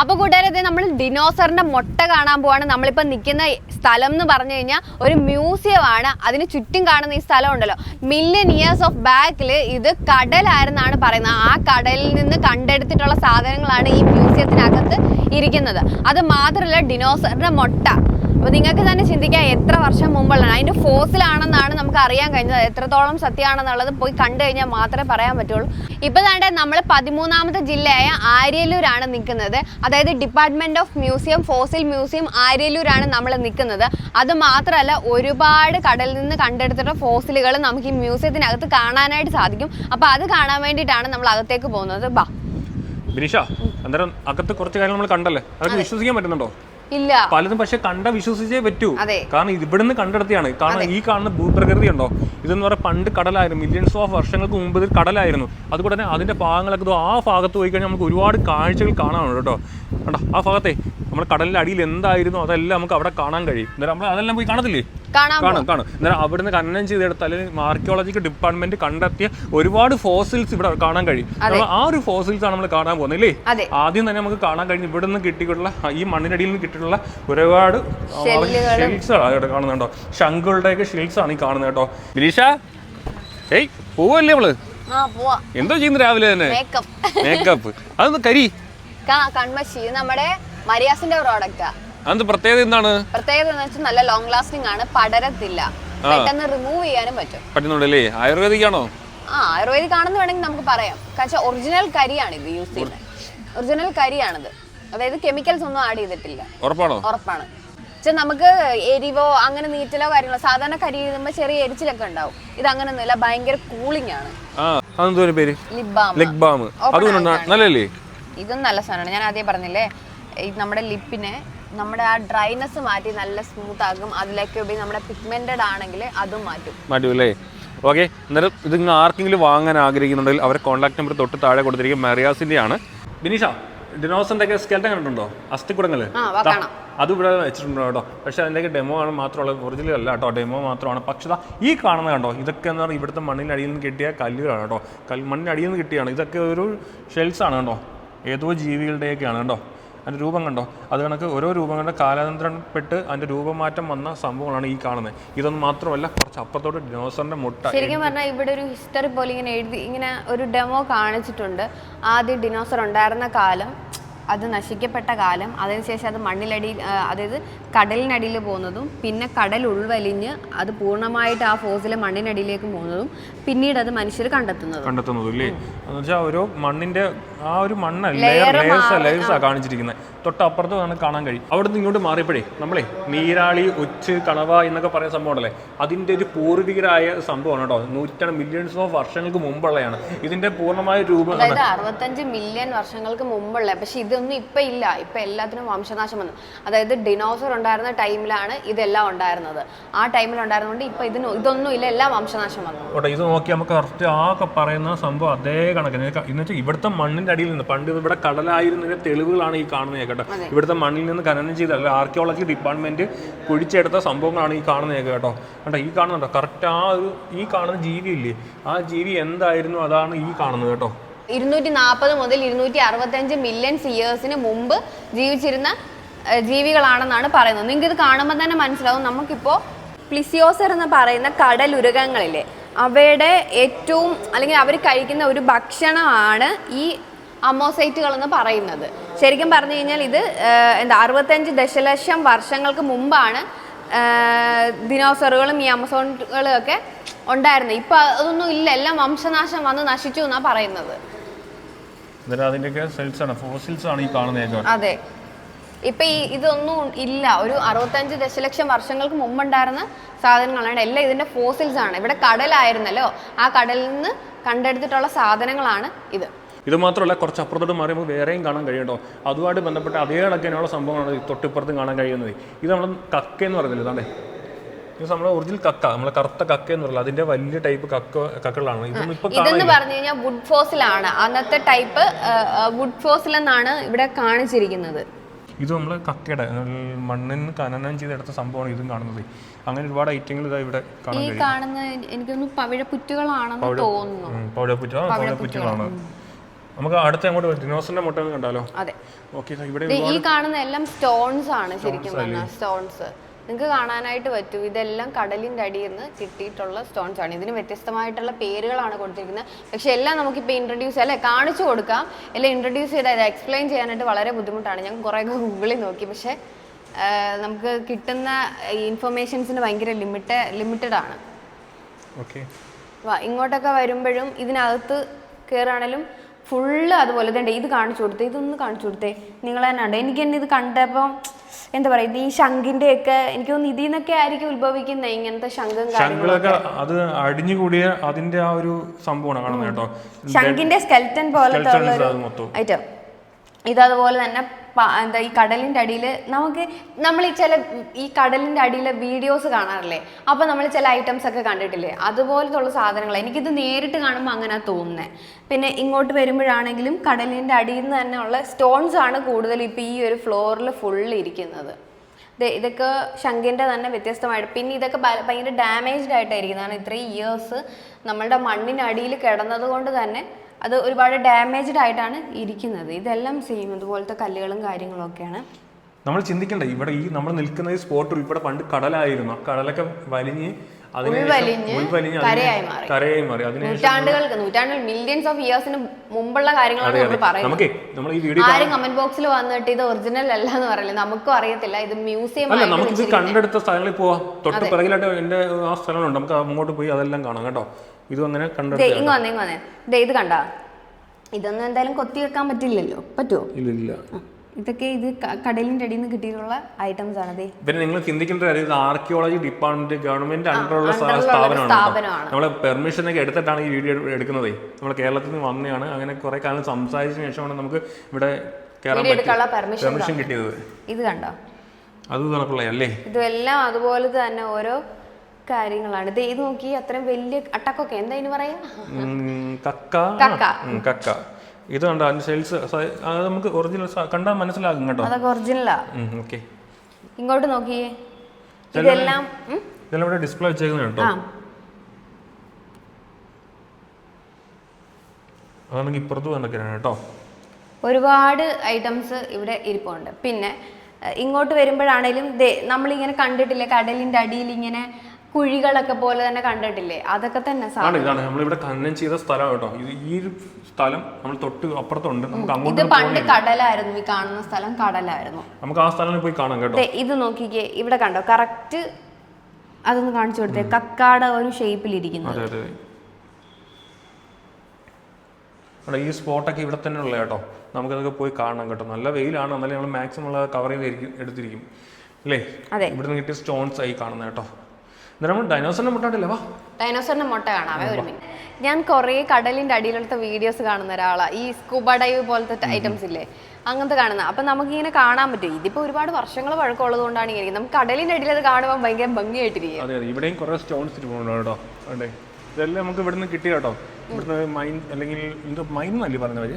അപ്പൊ കൂട്ടുകാരെ നമ്മൾ ഡിനോസറിന്റെ മുട്ട കാണാൻ പോവാണ്. നമ്മളിപ്പോ നിൽക്കുന്ന സ്ഥലം എന്ന് പറഞ്ഞു കഴിഞ്ഞാൽ ഒരു മ്യൂസിയം ആണ്. അതിന് ചുറ്റും കാണുന്ന ഈ സ്ഥലം ഉണ്ടല്ലോ. മില്യൺ ഇയേഴ്സ് ഓഫ് ബാക്കിൽ ഇത് കടലായിരുന്നാണ് പറയുന്നത്. ആ കടലിൽ നിന്ന് കണ്ടെടുത്തിട്ടുള്ള സാധനങ്ങളാണ് ഈ മ്യൂസിയത്തിനകത്ത് ഇരിക്കുന്നത്. അത് മാത്രമല്ല ഡിനോസറിന്റെ മുട്ട. അപ്പൊ നിങ്ങൾക്ക് തന്നെ ചിന്തിക്കാം എത്ര വർഷം മുമ്പുള്ളതാണ് അതിന്റെ ഫോസിലാണെന്നാണ് നമുക്ക് അറിയാൻ കഴിഞ്ഞത്. എത്രത്തോളം സത്യമാണെന്നുള്ളത് പോയി കണ്ടു കഴിഞ്ഞാൽ മാത്രമേ പറയാൻ പറ്റുള്ളൂ. ഇപ്പൊ തന്നെ നമ്മൾ പതിമൂന്നാമത്തെ ജില്ലയായ ആര്യല്ലൂരാണ് നിൽക്കുന്നത് അതായത് department of museum fossil museum ആര്യല്ലൂരാണ് നമ്മൾ നിൽക്കുന്നത് അത് മാത്രമല്ല ഒരുപാട് കടലിൽ നിന്ന് കണ്ടെടുത്തിട്ട് ഫോസിലുകൾ നമുക്ക് ഈ മ്യൂസിയത്തിനകത്ത് കാണാനായിട്ട് സാധിക്കും. അപ്പോൾ അത് കാണാൻ വേണ്ടിയിട്ടാണ് നമ്മൾ അകത്തേക്ക് പോകുന്നത്. ബാ. ബിനിഷ അന്നേരം അകത്ത് കുറച്ച് കാര്യങ്ങൾ നമ്മൾ കണ്ടല്ലേ? അതൊക്കെ വിശ്വസിക്കാൻ പറ്റുന്നുണ്ടോ? ഇല്ല. പലതും പക്ഷെ കണ്ട വിശ്വസിച്ചേ പറ്റൂ. കാരണം ഇത് ഇവിടുന്ന് കണ്ടെടുത്തിയാണ്. കാരണം ഈ കാണുന്ന ഭൂപ്രകൃതി ഉണ്ടോ? ഇതെന്ന് പറഞ്ഞാൽ പണ്ട് കടലായിരുന്നു. മില്യൺസ് ഓഫ് വർഷങ്ങൾക്ക് മുമ്പ് ഇത് കടലായിരുന്നു. അതുകൊണ്ട് തന്നെ അതിന്റെ ഭാഗങ്ങളൊക്കെ ആ ഭാഗത്ത് പോയി കഴിഞ്ഞാൽ നമുക്ക് ഒരുപാട് കാഴ്ചകൾ കാണാനുണ്ട് കേട്ടോ. കണ്ടോ? ആ ഭാഗത്തെ നമ്മുടെ കടലിന്റെ അടിയിൽ എന്തായിരുന്നു? അതെല്ലാം നമുക്ക് അവിടെ കാണാൻ കഴിയും. നമ്മൾ അതെല്ലാം പോയി കാണത്തില്ലേ? കാണും കാണും. എന്നാൽ അവിടുന്ന് ഖനനം ചെയ്തെടുത്താൽ ആർക്കിയോളജിക്കൽ ഡിപ്പാർട്ട്മെന്റ് കണ്ടെത്തിയ ഒരുപാട് ഫോസിൽസ് ഇവിടെ കാണാൻ കഴിയും. ആ ഒരു ഫോസിൽസ് ആണ് നമ്മൾ കാണാൻ പോകുന്നത് ഇല്ലേ? ആദ്യം തന്നെ നമുക്ക് കാണാൻ കഴിഞ്ഞു ഇവിടെ നിന്ന് കിട്ടിയിട്ടുള്ള ഈ മണ്ണിനടിയിൽ നിന്ന് കിട്ടിയിട്ടുള്ള ഒരുപാട് ഷെൽസ് കാണുന്നുണ്ടോ? ശംഖുകളുടെയൊക്കെ ഷെൽസ് ആണ് ഈ കാണുന്നത് കേട്ടോ. ഗിരീഷ ഏയ് പോവല്ലേ നമ്മൾ? എന്തോ ചെയ്യുന്നു രാവിലെ തന്നെ? മേക്കപ്പ് മേക്കപ്പ് അതൊന്ന് കരി. കൺമശി നമ്മുടെ മരിയാസിന്റെ പ്രോഡക്റ്റാ അതെന്ത് പ്രത്യേകത എന്താണ്? പ്രത്യേകത എന്ന് വെച്ചാൽ നല്ല ലോങ് ലാസ്റ്റിംഗ് ആണ് പടരത്തില്ല. പെട്ടെന്ന് റിമൂവ് ചെയ്യാനും പറ്റും. പറ്റുന്നുണ്ടല്ലേ? ആയുർവേദിക്കാണോ? ആ ആയുർവേദിക് ആണെന്ന് വേണമെങ്കിൽ നമുക്ക് പറയാം. കാരണം ഒറിജിനൽ കരിയാണ് ഇത് യൂസ് ചെയ്യുന്നത്. ഒറിജിനൽ കരിയാണിത്. അതായത് കെമിക്കൽസ് ഒന്നും ആഡ് ചെയ്തിട്ടില്ല. ഉറപ്പാണോ? ഉറപ്പാണ്. പക്ഷെ നമുക്ക് എരിവോ അങ്ങനെ നീറ്റലോ കാര്യങ്ങളോ സാധാരണ കരി ചെയ്യുമ്പോൾ ചെറിയ എരിച്ചിലൊക്കെ ഉണ്ടാവും. ഇത് അങ്ങനെ ഒന്നുമില്ല ഭയങ്കര കൂളിംഗ് ആണ്. ആ അതെന്തോ പേര്? ലിപ് ബാം അതും നല്ലല്ലേ ഇതും നല്ല സാധനമാണ്. ഞാൻ ആദ്യം പറഞ്ഞില്ലേ നമ്മുടെ ലിപ്പിനെ നമ്മുടെ ആ ഡ്രൈനെസ് മാറ്റി നല്ല സ്മൂത്ത് ആകും. അതിലേക്ക് ഉപയോഗി നമ്മുടെ പിഗ്മെന്റഡ് ആണെങ്കിൽ അതും മാറ്റും. മാറ്റും അല്ലേ ഓക്കെ അന്നേരം ഇത് നിങ്ങൾ ആർക്കെങ്കിലും വാങ്ങാൻ ആഗ്രഹിക്കുന്നുണ്ടെങ്കിൽ അവരെ കോൺടാക്ട് നമ്പർ തൊട്ട് താഴെ കൊടുത്തിരിക്കും മെറിയാസിന്റെ ആണ് ബിനീഷ ഡിനോസിന്റെ ഒക്കെ സ്കെൽറ്റൻ കണ്ടിട്ടുണ്ടോ അസ്ഥിക്കുടങ്ങൾ കാണാം. അത് ഇവിടെ വെച്ചിട്ടുണ്ടോ കേട്ടോ. പക്ഷെ അതിന്റെയൊക്കെ ഡെമോ ആണ് മാത്രമുള്ളത്. ഒറിജിനൽ അല്ല കേട്ടോ ഡെമോ മാത്രമാണ്. പക്ഷേ ഈ കാണുന്നത് കണ്ടോ? ഇതൊക്കെ എന്ന് പറഞ്ഞാൽ ഇവിടുത്തെ മണ്ണിനടിയിൽ നിന്ന് കിട്ടിയ കല്ലുകളാണ് കേട്ടോ. കൽ മണ്ണിനടിയിൽ നിന്ന് കിട്ടിയാണ്. ഇതൊക്കെ ഒരു ഷെൽസ് ആണ് കേട്ടോ. ഏതോ ജീവികളുടെയൊക്കെയാണ് കേട്ടോ. അതിന്റെ രൂപം കണ്ടോ? അത് കണക്ക് ഓരോ രൂപങ്ങളുടെ കാലാന്തരപ്പെട്ട് അതിന്റെ രൂപമാറ്റം വന്ന സംഭവങ്ങളാണ് ഈ കാണുന്നത്. ഇതൊന്നും മാത്രമല്ല കുറച്ച് അപ്പുറത്തോട്ട് ഡിനോസറിന്റെ മുട്ട ശരിക്കും പറഞ്ഞാൽ ഇവിടെ ഒരു ഹിസ്റ്ററി പോലെ ഇങ്ങനെ എഴുതി ഇങ്ങനെ ഒരു ഡെമോ കാണിച്ചിട്ടുണ്ട്. ആദ്യം ഡിനോസർ ഉണ്ടായിരുന്ന കാലം അത് നശിക്കപ്പെട്ട കാലം അതിനുശേഷം അത് മണ്ണിലടിയിൽ അതായത് കടലിനടിയിൽ പോകുന്നതും പിന്നെ കടൽ ഉൾവലിഞ്ഞ് അത് പൂർണമായിട്ട് ആ ഫോസിലെ മണ്ണിനടിയിലേക്ക് പോകുന്നതും പിന്നീട് അത് മനുഷ്യർ കണ്ടെത്തുന്നതും. കണ്ടെത്തുന്നത് ഇല്ലേ? എന്ന് വെച്ചാൽ ഓരോ മണ്ണിന്റെ ആ ഒരു മണ്ണ് ലെയർ ലെയേഴ്സ് കാണിച്ചിരിക്കുന്നത് തൊട്ടപ്പുറത്ത് നമുക്ക് കാണാൻ കഴിയും. അവിടുന്ന് ഇങ്ങോട്ട് മാറിയപ്പോഴേ നമ്മളെ നീരാളി ഒച്ച് കണവ എന്നൊക്കെ പറയുന്ന സംഭവം ഉണ്ടല്ലേ? അതിന്റെ ഒരു പൂർവികരായ സംഭവമാണ് കേട്ടോ. നൂറ്റാണ് മില്യൺസ് ഓഫ് വർഷങ്ങൾക്ക് മുമ്പുള്ളതാണ് ഇതിന്റെ പൂർണമായ രൂപം അറുപത്തഞ്ച് മില്യൺ വർഷങ്ങൾക്ക് മുമ്പുള്ള പക്ഷെ ഇതൊന്നും ഇപ്പൊ ഇല്ല. ഇപ്പൊ എല്ലാത്തിനും വംശനാശം വന്നു. അതായത് ഡിനോസർ ഉണ്ടായിരുന്ന ടൈമിലാണ് ഇതെല്ലാം ഉണ്ടായിരുന്നത്. ആ ടൈമിൽ ഉണ്ടായിരുന്നതുകൊണ്ട് ഇപ്പൊ ഇതിന് ഇതൊന്നും ഇല്ല. എല്ലാം വംശനാശം വന്നു. ഇത് നോക്കി നമുക്ക് കറക്റ്റ് ആ പറയുന്ന സംഭവം അതേ കണക്കിന് എന്ന് വെച്ചാൽ ഇവിടുത്തെ മണ്ണിന്റെ അടിയിൽ നിന്ന്. പണ്ട് ഇവിടെ കടലായിരുന്നതിന്റെ തെളിവുകളാണ് ഈ കാണുന്നത് കേട്ടോ. ഇവിടുത്തെ മണ്ണിൽ നിന്ന് ഖനനം ചെയ്ത ആർക്കിയോളജി ഡിപ്പാർട്ട്മെന്റ് കുഴിച്ചെടുത്ത സംഭവങ്ങളാണ് ഈ കാണുന്നത് കേട്ടോ. കേട്ടോ ഈ കാണുന്നുണ്ടോ? കറക്റ്റ് ആ ഒരു ഈ കാണുന്ന ജീവി ഇല്ലേ ആ ജീവി എന്തായിരുന്നു? അതാണ് ഈ കാണുന്നത് കേട്ടോ. ഇരുന്നൂറ്റി നാൽപ്പത് മുതൽ ഇരുന്നൂറ്റി അറുപത്തഞ്ച് മില്യൺ ഇയേഴ്സിന് മുമ്പ് ജീവിച്ചിരുന്ന ജീവികളാണെന്നാണ് പറയുന്നത്. നിങ്ങൾക്ക് ഇത് കാണുമ്പോൾ തന്നെ മനസ്സിലാവും. നമുക്കിപ്പോൾ പ്ലിസിയോസർ എന്ന് പറയുന്ന കടലുരകങ്ങളില്ലേ അവയുടെ ഏറ്റവും അല്ലെങ്കിൽ അവർ കഴിക്കുന്ന ഒരു ഭക്ഷണമാണ് ഈ അമോസൈറ്റുകൾ എന്ന് പറയുന്നത്. ശരിക്കും പറഞ്ഞു കഴിഞ്ഞാൽ ഇത് എന്താ അറുപത്തഞ്ച് ദശലക്ഷം വർഷങ്ങൾക്ക് മുമ്പാണ് ദിനോസറുകളും ഈ അമസോണുകളും ഒക്കെ ഉണ്ടായിരുന്നത്. ഇപ്പൊ അതൊന്നും ഇല്ല. എല്ലാം വംശനാശം വന്ന് നശിച്ചു എന്നാ പറയുന്നത്. അതിന്റെയൊക്കെ സെൽസ് ആണ്. ഫോസിൽസ് ആണ് ഈ കാണുന്നത് അതെ. ഇപ്പൊ ഈ ഇതൊന്നും ഇല്ല. ഒരു അറുപത്തഞ്ച് ദശലക്ഷം വർഷങ്ങൾക്ക് മുമ്പുണ്ടായിരുന്ന സാധനങ്ങളാണ്. എല്ലാം ഇതിന്റെ ഫോസിൽസ് ആണ്. ഇവിടെ കടലായിരുന്നല്ലോ. ആ കടലിൽ നിന്ന് കണ്ടെടുത്തിട്ടുള്ള സാധനങ്ങളാണ് ഇത്. ഇത് മാത്രമല്ല കുറച്ച് അപ്പുറത്തോട്ട് മാറി നമുക്ക് വേറെയും കാണാൻ കഴിയും കേട്ടോ. അതുമായിട്ട് ബന്ധപ്പെട്ട അതേ കണക്കിനുള്ള സംഭവമാണ് ഈ തൊട്ടിപ്പുറത്തും കാണാൻ കഴിയുന്നത്. ഇത് നമ്മൾ കക്ക എന്ന് പറയുന്നില്ല ഇതാണ്ടേ ഇത് നമ്മുടെ ഒറിജിനൽ കക്ക നമ്മളെ കറുത്ത കക്ക എന്ന് പറയുന്നത്. അതിന്റെ വലിയ ടൈപ്പ് കക്ക കക്കകളാണ്. ഇതൊന്നും ഇപ്പൊ ഇതെന്ന് പറഞ്ഞു കഴിഞ്ഞാൽ വുഡ് ഫോസിലാണ് അന്നത്തെ ടൈപ്പ് വുഡ് ഫോസിൽ എന്നാണ് ഇവിടെ കാണിച്ചിരിക്കുന്നത്. ഇത് നമ്മൾ കക്കയുടെ നിന്ന് ഖനനം ചെയ്തെടുത്ത സംഭവമാണ് ഇതും കാണുന്നത്. അങ്ങനെ ഒരുപാട് ഐറ്റങ്ങൾ ഇതാ ഇവിടെ കാണുന്നത് എനിക്കൊന്ന് പവിഴപ്പുറ്റുകളാണെന്ന് തോന്നുന്നു. പവിഴപ്പുറ്റുകളാണ്. നമുക്ക് അടുത്ത അങ്ങോട്ട് ഡിനോസറിന്റെ മുട്ട കണ്ടാലോ? അതെ. ഓക്കെ ഇവിടെ ഈ കാണുന്ന എല്ലാം സ്റ്റോൺസ് ആണ് ശരിക്കും പറഞ്ഞാൽ സ്റ്റോൺസ് നിങ്ങൾക്ക് കാണാനായിട്ട് പറ്റും. ഇതെല്ലാം കടലിന്റെ അടിയിൽ നിന്ന് കിട്ടിയിട്ടുള്ള സ്റ്റോൺസ് ആണ്. ഇതിന് വ്യത്യസ്തമായിട്ടുള്ള പേരുകളാണ് കൊടുത്തിരിക്കുന്നത്. പക്ഷെ എല്ലാം നമുക്കിപ്പോൾ ഇൻട്രൊഡ്യൂസ് അല്ലെ കാണിച്ചു കൊടുക്കാം. എല്ലാം ഇൻട്രൊഡ്യൂസ് ചെയ്ത് എക്സ്പ്ലെയിൻ ചെയ്യാനായിട്ട് വളരെ ബുദ്ധിമുട്ടാണ്. ഞാൻ കുറേയൊക്കെ ഗൂഗിളിൽ നോക്കി. പക്ഷെ നമുക്ക് കിട്ടുന്ന ഇൻഫർമേഷൻസിന് ഭയങ്കര ലിമിറ്റ് ലിമിറ്റഡ് ആണ്. ഇങ്ങോട്ടൊക്കെ വരുമ്പോഴും ഇതിനകത്ത് കയറുകയാണെങ്കിലും ഫുള്ള് അതുപോലെ തന്നെ ഇത് കാണിച്ചു കൊടുത്തേ ഇതൊന്ന് കാണിച്ചു കൊടുത്തേ. നിങ്ങൾ തന്നെ ഉണ്ട് എനിക്ക് തന്നെ ഇത് കണ്ടപ്പോൾ എന്താ പറയുക ഈ ശംഖിന്റെ ഒക്കെ എനിക്ക് തോന്നുന്നു ഇതിൽ നിന്നൊക്കെ ആയിരിക്കും ഉത്ഭവിക്കുന്നത് ഇങ്ങനത്തെ ശംഖും കാര്യങ്ങളും അത് അത് അടിഞ്ഞുകൂടിയ അതിന്റെ ആ ഒരു സംഭവമാണ് കാണുന്നത് കേട്ടോ. ശംഖിന്റെ സ്കെൽറ്റൻ പോലത്തെ ഐറ്റം ഇതതുപോലെ തന്നെ എന്താ ഈ കടലിന്റെ അടിയിൽ നമുക്ക് നമ്മൾ ഈ ചില ഈ കടലിന്റെ അടിയിലെ വീഡിയോസ് കാണാറില്ലേ? അപ്പോൾ നമ്മൾ ചില ഐറ്റംസ് ഒക്കെ കണ്ടിട്ടില്ലേ? അതുപോലത്തെ ഉള്ള സാധനങ്ങൾ എനിക്കിത് നേരിട്ട് കാണുമ്പോൾ അങ്ങനെ തോന്നുന്നത് പിന്നെ ഇങ്ങോട്ട് വരുമ്പോഴാണെങ്കിലും കടലിന്റെ അടിയിൽ നിന്ന് തന്നെ ഉള്ള സ്റ്റോൺസ് ആണ് കൂടുതൽ ഇപ്പോൾ ഈ ഒരു ഫ്ലോറിൽ ഫുള്ള് ഇരിക്കുന്നത്. ദേ ഇതൊക്കെ ശംഖിന്റെ തന്നെ വ്യത്യസ്തമായിട്ട്. പിന്നെ ഇതൊക്കെ ഭയങ്കര ഡാമേജ്ഡ് ആയിട്ടായിരിക്കും. കാരണം ഇത്രയും ഇയേഴ്സ് നമ്മളുടെ മണ്ണിനടിയിൽ കിടന്നത് കൊണ്ട് തന്നെ അത് ഒരുപാട് ഡാമേജ്ഡ് ആയിട്ടാണ് ഇരിക്കുന്നത്. ഇതെല്ലാം സെയിം അതുപോലത്തെ കല്ലുകളും കാര്യങ്ങളും ഒക്കെയാണ്. നമ്മൾ ചിന്തിക്കണ്ട ഇവിടെ ഈ നമ്മൾ നിൽക്കുന്ന ഈ സ്പോട്ട് ഉൾപ്പെടെ പണ്ട് കടലായിരുന്നു. ആ കടലൊക്കെ വലിഞ്ഞ് ഉൾവലിഞ്ഞ് കരയായി മാറി. കരയായി മാറി. അതിനുശേഷം നൂറ്റാണ്ടുകൾക്ക് നൂറ്റാണ്ടുകൾ മില്യൺസ് ഓഫ് ഇയേഴ്സിന് മുമ്പുള്ള കാര്യങ്ങളാണ് നമ്മൾ പറയുന്നത്. നമുക്കേ നമ്മൾ ഈ വീഡിയോ ആരും കമന്റ് ബോക്സിൽ വന്നിട്ട് ഇത് ഒറിജിനൽ അല്ല എന്ന് പറയില്ല. നമുക്കും അറിയത്തില്ല. ഇത് മ്യൂസിയം അല്ല നമുക്ക് ഇത് കണ്ടെടുത്ത സ്ഥലങ്ങളിൽ പോവാം. തൊട്ട് പിറകിലായിട്ട് എന്റെ ആ സ്ഥലമുണ്ട് നമുക്ക് അങ്ങോട്ട് പോയി അതെല്ലാം കാണാം കേട്ടോ. ഇതും അങ്ങനെ കണ്ടെടുത്ത ഇങ്ങ് വന്നേ ഇങ്ങ് വന്നേ. ദേ ഇത് കണ്ടാ. ഇതൊന്നും എന്തായാലും കൊത്തി വെക്കാൻ പറ്റില്ലല്ലോ. പറ്റുമോ ഇല്ല ഇല്ല ഇതൊക്കെ ഇത് കടലിന്റെ അടിയിൽ നിന്ന് കിട്ടിയിട്ടുള്ള ഐറ്റംസ് ആണ് അതെ പിന്നെ നിങ്ങൾ ചിന്തിക്കേണ്ട കാര്യം ഇത് ആർക്കിയോളജി ഡിപ്പാർട്ട്മെന്റ് ഗവൺമെന്റ് അണ്ടറുള്ള സ്ഥാപനമാണ്. നമ്മൾ പെർമിഷൻ ഒക്കെ എടുത്തിട്ടാണ് ഈ വീഡിയോ എടുക്കുന്നത്. നമ്മൾ കേരളത്തിൽ നിന്ന് വന്നതാണ് അങ്ങനെ കുറെ കാലം സംസാരിച്ചതിന് ശേഷമാണ് നമുക്ക് ഇവിടെ പെർമിഷൻ കിട്ടിയത്. ഇത് കണ്ടോ? അത് കണക്കുള്ള അല്ലേ? ഇതെല്ലാം അതുപോലെ തന്നെ ഓരോ കാര്യങ്ങളാണ്. ഇത് ഇത് നോക്കി അത്രയും വലിയ അട്ടക്കൊക്കെ. എന്താ ഇനി പറയാ? കക്ക. കക്ക. ഇത് കണ്ടോ? അതിന്റെ സെയിൽസ് അത് നമുക്ക് ഒറിജിനൽ കണ്ടാൽ മനസ്സിലാകും കേട്ടോ. അതൊക്കെ ഒറിജിനലാ ഓക്കെ ഇങ്ങോട്ട് നോക്കിയേ ഇതെല്ലാം ഇതെല്ലാം ഇവിടെ ഡിസ്പ്ലേ വെച്ചേക്കുന്നത് കേട്ടോ. അതാണെങ്കിൽ ഇപ്പുറത്ത് വന്നൊക്കെയാണ് കേട്ടോ. ഒരുപാട് ഐറ്റംസ് ഇവിടെ ഇരിപ്പുണ്ട്. പിന്നെ ഇങ്ങോട്ട് വരുമ്പോഴാണേലും നമ്മളിങ്ങനെ കണ്ടിട്ടില്ല കടലിന്റെ അടിയിൽ ഇങ്ങനെ കുഴികളൊക്കെ പോലെ തന്നെ കണ്ടിട്ടില്ലേ? അതൊക്കെ തന്നെ ആണ് ഇതാണ്. നമ്മളിവിടെ ഖനനം ചെയ്ത സ്ഥലം കേട്ടോ. ഇത് ഈ ഒരു സ്ഥലം നമ്മൾ തൊട്ട് അപ്പുറത്തുണ്ട്. നമുക്ക് ഇത് അങ്ങോട്ട് പണ്ട് കടലായിരുന്നു. ഈ കാണുന്ന സ്ഥലം കടലായിരുന്നു. നമുക്ക് ആ സ്ഥലം പോയി കാണാം കേട്ടോ. ദേ, ഇത് നോക്കിക്കേ. ഇവിടെ കണ്ടോ? കറക്റ്റ് അതൊന്ന് കാണിച്ചു കൊടുത്തേ. കക്കാട ഒരു ഷേപ്പിലിരിക്കുന്നത് അതെ അതെ അവിടെ ഈ സ്പോട്ടൊക്കെ ഇവിടെ തന്നെ ഉള്ള കേട്ടോ. നമുക്കതൊക്കെ പോയി കാണാം കേട്ടോ. നല്ല വെയിലാണ്. എന്നാലും ഞങ്ങൾ മാക്സിമം കവർ ചെയ്ത് എടുത്തിരിക്കും. അല്ലേ? അതെ. ഇവിടെ നിന്ന് കിട്ടിയ സ്റ്റോൺസ് ആയി കാണുന്നത് കേട്ടോ. വാ. ഡൈനോസറിന്റെ മുട്ട കാണാവേ ഒരു മിനിറ്റ് ഞാൻ കുറേ കടലിന്റെ അടിയിലുള്ള വീഡിയോസ് കാണുന്ന ഒരാളാണ് ഈ സ്കൂബ ഡൈവ് പോലത്തെ ഐറ്റംസ് ഇല്ലേ? അങ്ങനത്തെ കാണുന്ന. അപ്പം നമുക്കിങ്ങനെ കാണാൻ പറ്റും. ഇതിപ്പോൾ ഒരുപാട് വർഷങ്ങൾ പഴക്കമുള്ളത് കൊണ്ടാണ് ഇങ്ങനെ. നമുക്ക് കടലിന്റെ അടിയിൽ അത് കാണുമ്പോൾ ഭയങ്കര ഭംഗിയായിട്ടിരിക്കും. അതെ അതെ. ഇവിടെയും കുറേ സ്റ്റോൺസ് ഇരിപ്പുണ്ട് കേട്ടോ. അതെ ഇതെല്ലാം നമുക്ക് ഇവിടുന്ന് കിട്ടിയ കേട്ടോ. ഇവിടുന്ന് മൈൻ അല്ലെങ്കിൽ എന്തോ മൈൻ എന്നല്ലേ പറഞ്ഞവര്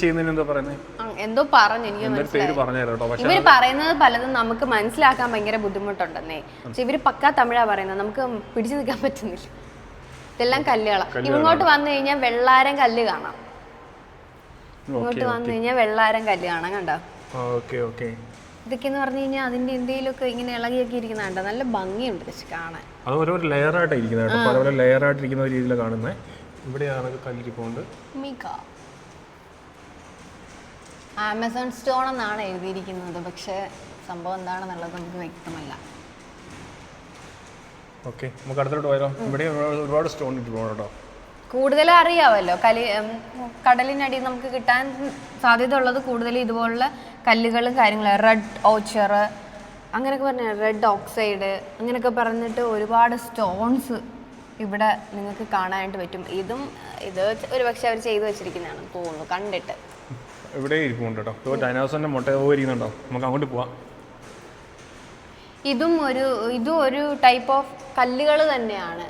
ചെയ്യുന്നതിന് എന്താ പറയുന്നത് എന്തോ പറഞ്ഞു എനിക്ക് ഇവർ പറയുന്നത് പലതും നമുക്ക് മനസ്സിലാക്കാൻ ഭയങ്കര ബുദ്ധിമുട്ടുണ്ടെന്നേ. പക്ഷെ ഇവർ പക്കാ തമിഴാ പറയുന്നത്. നമുക്ക് പിടിച്ചു നിൽക്കാൻ പറ്റുന്നില്ല. ഇതെല്ലാം കല്ലുകളാണ്. ഇങ്ങോട്ട് വന്നു കഴിഞ്ഞാൽ വെള്ളാരം കല്ല് കാണാം. ഇങ്ങോട്ട് വന്നു കഴിഞ്ഞാൽ വെള്ളാരം കല്ല് കാണാം കണ്ടോ? ഇതൊക്കെ എന്ന് പറഞ്ഞു കഴിഞ്ഞാൽ അതിന്റെ എന്തെങ്കിലുമൊക്കെ ഇങ്ങനെ ഇളകിയൊക്കെ ഇരിക്കുന്ന കണ്ടോ? നല്ല ഭംഗിയുണ്ട് പക്ഷെ കാണാൻ. അത് ഓരോ ലെയർ ആയിട്ട് ഇരിക്കുന്നത് പല പല ലെയർ രീതിയിലാണ് കാണുന്നത്. ഇവിടെയാണ് കല്ലിരിപ്പുണ്ട് മിക ആമസോൺ സ്റ്റോൺ എന്നാണ് എഴുതിയിരിക്കുന്നത്. പക്ഷെ സംഭവം എന്താണെന്നുള്ളത് നമുക്ക് വ്യക്തമല്ല. ഓക്കെ നമുക്ക് അടുത്തോട്ട് പോയാലോ? ഇവിടെ ഒരുപാട് സ്റ്റോൺ ഇട്ടിട്ടുണ്ട് കൂടുതൽ അറിയാമല്ലോ കലി കടലിനടിയിൽ നമുക്ക് കിട്ടാൻ സാധ്യത ഉള്ളത് കൂടുതൽ ഇതുപോലുള്ള കല്ലുകളും കാര്യങ്ങളും റെഡ് ഓച്ചർ അങ്ങനെയൊക്കെ പറഞ്ഞ റെഡ് ഓക്സൈഡ് അങ്ങനെയൊക്കെ പറഞ്ഞിട്ട് ഒരുപാട് സ്റ്റോൺസ് ഇവിടെ നിങ്ങൾക്ക് കാണാനായിട്ട് പറ്റും. ഇതും ഇത് ഒരു പക്ഷെ അവർ ചെയ്തു വെച്ചിരിക്കുന്നതാണ് തോന്നുന്നു കണ്ടിട്ട്. ഇവിടെ ഇരിക്കുന്നുണ്ട് കേട്ടോ. ഇപ്പോൾ ഡൈനോസറിന്റെ മുട്ട ഇരിക്കുന്നുണ്ടോ നമുക്ക് അങ്ങോട്ട് പോവാം. ഇതും ഒരു ഇതും ഒരു ടൈപ്പ് ഓഫ് കല്ലുകൾ തന്നെയാണ്.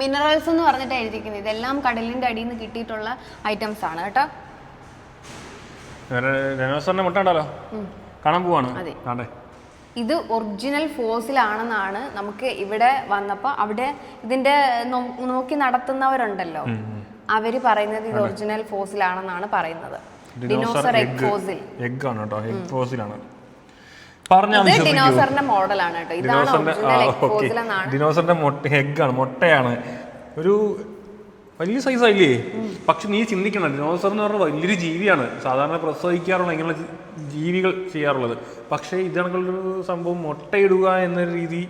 മിനറൽസ് എന്ന് പറഞ്ഞിട്ട് എഴുതിക്കുന്നത് ഇതെല്ലാം കടലിന്റെ അടിയിൽ നിന്ന് കിട്ടിയിട്ടുള്ള ഐറ്റംസ് ആണ് കേട്ടോ. ഡൈനോസറിന്റെ മുട്ട ഉണ്ടല്ലോ. കാണാൻ പോവാണ്. അതെ. ഇത് ഒറിജിനൽ ഫോസിലാണെന്നാണ് നമുക്ക് ഇവിടെ വന്നപ്പോൾ അവിടെ ഇതിന്റെ നോക്കി നടത്തുന്നവരുണ്ടല്ലോ. അവർ പറയുന്നത് ഇത് ഒറിജിനൽ ഫോസിലാണെന്നാണ് പറയുന്നത്. ഡിനോസർ എഗ് ഫോസിൽ എഗ് ആണ് കേട്ടോ എഗ് ഫോസിലാണ്. ഡിനോസറിന്റെ മോഡലാണ് കേട്ടോ. ഇതാണ് ഡിനോസറിന്റെ മുട്ടയാണ്. ഒരു വലിയ സൈസായില്ലേ പക്ഷെ നീ ചിന്തിക്കണം ഡിനോസർ എന്ന് പറഞ്ഞാൽ വലിയൊരു ജീവിയാണ്. സാധാരണ പ്രസവിക്കാറുള്ള ഇങ്ങനെയുള്ള ജീവികൾ ചെയ്യാറുള്ളത്. പക്ഷേ ഒരു സംഭവം മുട്ടയിടുക എന്ന രീതി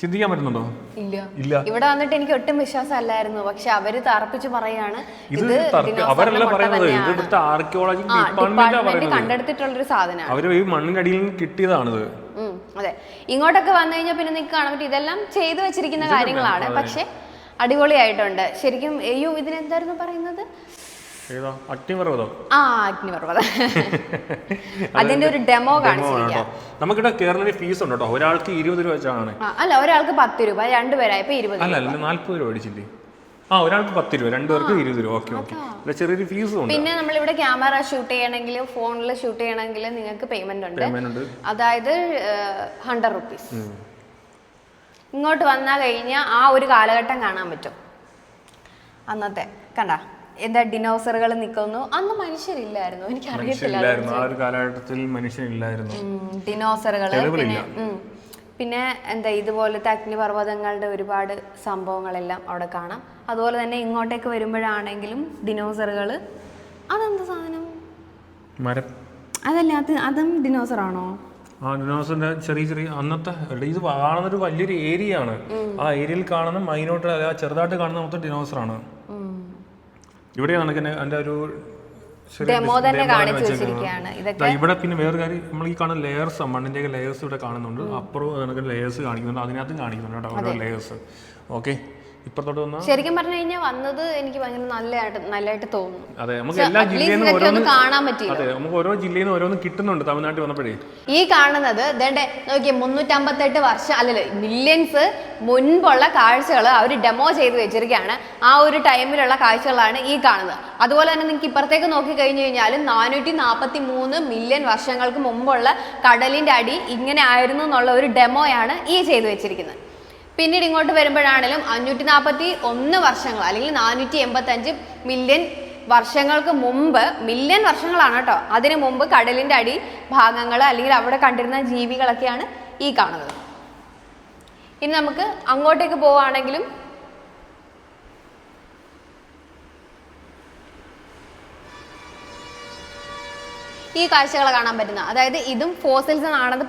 ചിന്തിക്കാൻ പറ്റുന്നുണ്ടോ? ഇല്ല. ഇല്ല. ഇവിടെ വന്നിട്ട് എനിക്ക് ഒട്ടും വിശ്വാസം അല്ലായിരുന്നു പക്ഷെ അവർ തറപ്പിച്ച് പറയാണ് ഇത് അവരല്ല പറയുന്നത്. ഇത് ഇവിടുത്തെ ആർക്കിയോളജി ഡിപ്പാർട്ട്മെന്റാ കണ്ടെടുത്തിട്ടുള്ളൊരു സാധനമാണ്. അവർ ഈ മണ്ണിനടിയിൽ നിന്ന് കിട്ടിയതാണിത്. അതെ. ഇങ്ങോട്ടൊക്കെ വന്നു കഴിഞ്ഞാൽ പിന്നെ നിങ്ങൾക്ക് കാണാൻ പറ്റും. ഇതെല്ലാം ചെയ്തു വെച്ചിരിക്കുന്ന കാര്യങ്ങളാണ്. പക്ഷെ അടിപൊളിയായിട്ടുണ്ട്. ശരിക്കും അയ്യോ ഇതിനെന്തായിരുന്നു പറയുന്നത്? ആ അഗ്നിപർവതം. അതിന്റെ ഒരു ഡെമോ കേട്ടോ. നമുക്കിവിടെ കയറുന്നതിന് ഫീസ് ഉണ്ട് കേട്ടോ. ഒരാൾക്ക് ഇരുപത് രൂപ വെച്ചാണ്. അല്ല ഒരാൾക്ക് പത്ത് രൂപ. രണ്ടുപേരായപ്പോ ഇരുപത് അല്ല അല്ല നാല്പത് രൂപ അടിച്ചില്ലേ ആ ഒരാൾക്ക് പത്ത് രൂപ രണ്ടുപേർക്ക് ഇരുപത് രൂപ. Okay okay. ഇവിടെ ചെറിയൊരു ഫീസ് ഉണ്ട്. പിന്നെ നമ്മളിവിടെ ക്യാമറ ഷൂട്ട് ചെയ്യണമെങ്കിൽ ഫോണിൽ ഷൂട്ട് ചെയ്യണമെങ്കിൽ നിങ്ങൾക്ക് പേയ്മെന്റ് ഉണ്ട്. പേയ്മെന്റ് ഉണ്ട്. അതായത് ഹൺഡ്രഡ് റുപ്പീസ് ഇങ്ങോട്ട് വന്നാൽ കഴിഞ്ഞാൽ ആ ഒരു കാലഘട്ടം കാണാൻ പറ്റും. അന്നത്തെ കണ്ട? എന്താ ഡിനോസറുകൾ നിൽക്കുന്നു? അന്ന് മനുഷ്യരില്ലായിരുന്നു. എനിക്ക് അറിയത്തില്ലായിരുന്നു ആ ഒരു കാലഘട്ടത്തിൽ മനുഷ്യനില്ലായിരുന്നു ഡിനോസറുകൾ. പിന്നെ പിന്നെ എന്താ ഇതുപോലത്തെ അഗ്നിപർവതങ്ങളുടെ ഒരുപാട് സംഭവങ്ങളെല്ലാം അവിടെ കാണാം. അതുപോലെ തന്നെ ഇങ്ങോട്ടേക്ക് വരുമ്പോഴാണെങ്കിലും ഡിനോസറുകൾ. അതെന്താ സാധനം? മരം. അതല്ല അത് അതും ഡിനോസർ ആണോ ആ ഡിനോസറിന്റെ ചെറിയ ചെറിയ അന്നത്തെ ഇത് കാണുന്ന ഒരു വലിയൊരു ഏരിയ ആണ് ആ ഏരിയയിൽ കാണുന്ന മൈനോട്ട് ചെറുതായിട്ട് കാണുന്ന മൊത്തം ഡിനോസർ ഇവിടെയാണ് എനിക്ക് എന്റെ ഒരു ഡെമോ തന്നെ കാണിച്ചു വെച്ചിരിക്കുകയാണ്. ഇതൊക്കെ ഇവിടെ പിന്നെ വേറെ കാര്യം നമ്മൾ ഈ കാണുന്ന ലെയേഴ്സ് മണ്ണിന്റെ ലെയേഴ്സ് ഇവിടെ കാണുന്നുണ്ട്. അപ്പുറം നമുക്ക് ലെയേഴ്സ് കാണിക്കുന്നുണ്ട്. അതിനകത്തും കാണിക്കുന്നുണ്ട് കേട്ടോ ഓരോ ലെയേഴ്സ് ഓക്കെ ഇപ്പുറത്തോട്ട് വന്നാൽ ശരിക്കും പറഞ്ഞു കഴിഞ്ഞാൽ വന്നത് എനിക്ക് ഭയങ്കര നല്ലതായിട്ട് നല്ലതായിട്ട് തോന്നുന്നു അതെ നമുക്ക് എല്ലാ ജില്ലയിൽ നിന്ന് ഓരോന്ന് കാണാൻ പറ്റില്ല അതെ നമുക്ക് ഓരോ ജില്ലയിൽ നിന്ന് ഓരോന്ന് കിട്ടുന്നുണ്ട് തമിഴ്നാട്ടിൽ വന്നപ്പോഴേ. ഈ കാണുന്നത് ഇതേണ്ട നോക്കിയേ മുന്നൂറ്റമ്പത്തെട്ട് വർഷം അല്ലല്ലോ മില്യൺസ് മുൻപുള്ള കാഴ്ചകൾ അവർ ഡെമോ ചെയ്ത് വെച്ചിരിക്കുകയാണ്. ആ ഒരു ടൈമിലുള്ള കാഴ്ചകളാണ് ഈ കാണുന്നത്. അതുപോലെ തന്നെ നിങ്ങൾക്ക് ഇപ്പുറത്തേക്ക് നോക്കി കഴിഞ്ഞു കഴിഞ്ഞാൽ നാനൂറ്റി നാൽപ്പത്തി മൂന്ന് മില്യൺ വർഷങ്ങൾക്ക് മുമ്പുള്ള കടലിന്റെ അടി ഇങ്ങനെ ആയിരുന്നു എന്നുള്ള ഒരു ഡെമോയാണ് ഈ ചെയ്തു വെച്ചിരിക്കുന്നത്. പിന്നീട് ഇങ്ങോട്ട് വരുമ്പോഴാണെങ്കിലും അഞ്ഞൂറ്റി നാൽപ്പത്തി ഒന്ന് വർഷങ്ങൾ അല്ലെങ്കിൽ നാനൂറ്റി എൺപത്തി അഞ്ച് മില്യൺ വർഷങ്ങൾക്ക് മുമ്പ് മില്യൺ വർഷങ്ങളാണ് കേട്ടോ. അതിനു മുമ്പ് കടലിന്റെ അടി ഭാഗങ്ങൾ അല്ലെങ്കിൽ അവിടെ കണ്ടിരുന്ന ജീവികളൊക്കെയാണ് ഈ കാണുന്നത്. ഇനി നമുക്ക് അങ്ങോട്ടേക്ക് പോവുകയാണെങ്കിലും ഈ കാഴ്ചകൾ കാണാൻ പറ്റുന്ന അതായത് ഇതും ഫോസിൽസ് ആണെന്ന്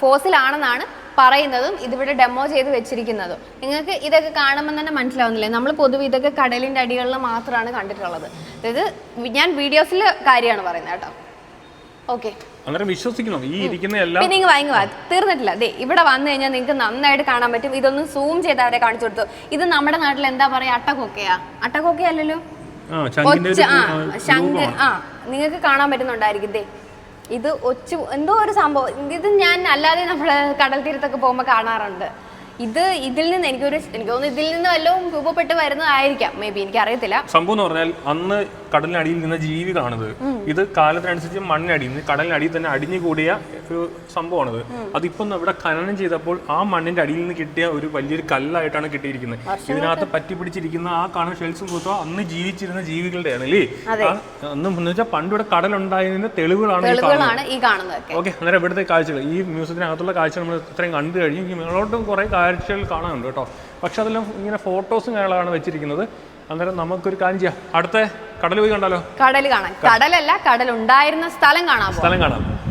ഫോസിൽ ആണെന്നാണ് പറയുന്നതും ഇതിവിടെ ഡെമോ ചെയ്ത് വെച്ചിരിക്കുന്നതും. നിങ്ങൾക്ക് ഇതൊക്കെ കാണുമ്പോൾ തന്നെ മനസ്സിലാവുന്നില്ലേ? നമ്മൾ പൊതുവെ ഇതൊക്കെ കടലിന്റെ അടികളിൽ മാത്രമാണ് കണ്ടിട്ടുള്ളത്. അതായത് ഞാൻ വീഡിയോസിൽ കാര്യമാണ് പറയുന്നത് കേട്ടോ. ഓക്കെ വിശ്വസിക്കണം? ഈ ഇരിക്കുന്ന എല്ലാ പിന്നെ തീർന്നിട്ടില്ല. അതെ ഇവിടെ വന്നു കഴിഞ്ഞാൽ നിങ്ങൾക്ക് നന്നായിട്ട് കാണാൻ പറ്റും. ഇതൊന്ന് സൂം ചെയ്ത് അവരെ കാണിച്ചു കൊടുത്തു. ഇത് നമ്മുടെ നാട്ടിൽ എന്താ പറയാ? അട്ടക്കൊക്കയാ. അട്ടക്കൊക്കയല്ലല്ലോ? ആ ചങ്കിന്റെ ആ നിങ്ങൾക്ക് കാണാൻ പറ്റുന്നുണ്ടായിരിക്കും. ഇത് ഒച്ചു എന്തോ ഒരു സംഭവം. ഇത് ഞാൻ അല്ലാതെ നമ്മൾ കടൽ തീരത്തൊക്കെ പോകുമ്പോൾ കാണാറുണ്ട്. ഇത് ഇതിൽ നിന്ന് എനിക്കൊരു എനിക്ക് തോന്നുന്നു ഇതിൽ നിന്ന് വല്ലതും രൂപപ്പെട്ട് വരുന്നതായിരിക്കാം. മേ ബി എനിക്ക് അറിയത്തില്ല സംഭവം എന്ന് പറഞ്ഞാൽ അന്ന് കടലിനടിയിൽ നിന്ന ജീവികളാണിത്. ഇത് കാലത്തിനനുസരിച്ച് മണ്ണിനടിയിൽ നിന്ന് കടലിനടിയിൽ തന്നെ അടിഞ്ഞു കൂടിയ ഒരു സംഭവമാണിത്. അതിപ്പം ഇവിടെ ഖനനം ചെയ്തപ്പോൾ ആ മണ്ണിന്റെ അടിയിൽ നിന്ന് കിട്ടിയ ഒരു വലിയൊരു കല്ലായിട്ടാണ് കിട്ടിയിരിക്കുന്നത്. ഇതിനകത്ത് പറ്റി പിടിച്ചിരിക്കുന്ന ആ കാണുന്ന ഷെൽസും കൂത്തോ അന്ന് ജീവിച്ചിരുന്ന ജീവികളുടെയാണ് അല്ലേ? ആ, അന്ന് എന്ന് വെച്ചാൽ പണ്ട് ഇവിടെ കടലുണ്ടായതിന്റെ തെളിവുകളാണ് ഈ കാണുന്നത്. ഓക്കെ അന്നേരം ഇവിടുത്തെ കാഴ്ചകൾ. ഈ മ്യൂസിയത്തിനകത്തുള്ള കാഴ്ച നമ്മൾ ഇത്രയും കണ്ടു കഴിഞ്ഞു. മേളോട്ടും കുറേ കാഴ്ചകൾ കാണാനുണ്ട് കേട്ടോ. പക്ഷെ അതെല്ലാം ഇങ്ങനെ ഫോട്ടോസും കാര്യങ്ങളാണ് വെച്ചിരിക്കുന്നത്. അന്നേരം നമുക്കൊരു കാര്യം ചെയ്യാം. അടുത്ത കടൽ പോയി കണ്ടാലോ? കടൽ കാണാൻ കടലല്ല കടൽ ഉണ്ടായിരുന്ന സ്ഥലം കാണാം സ്ഥലം കാണാം.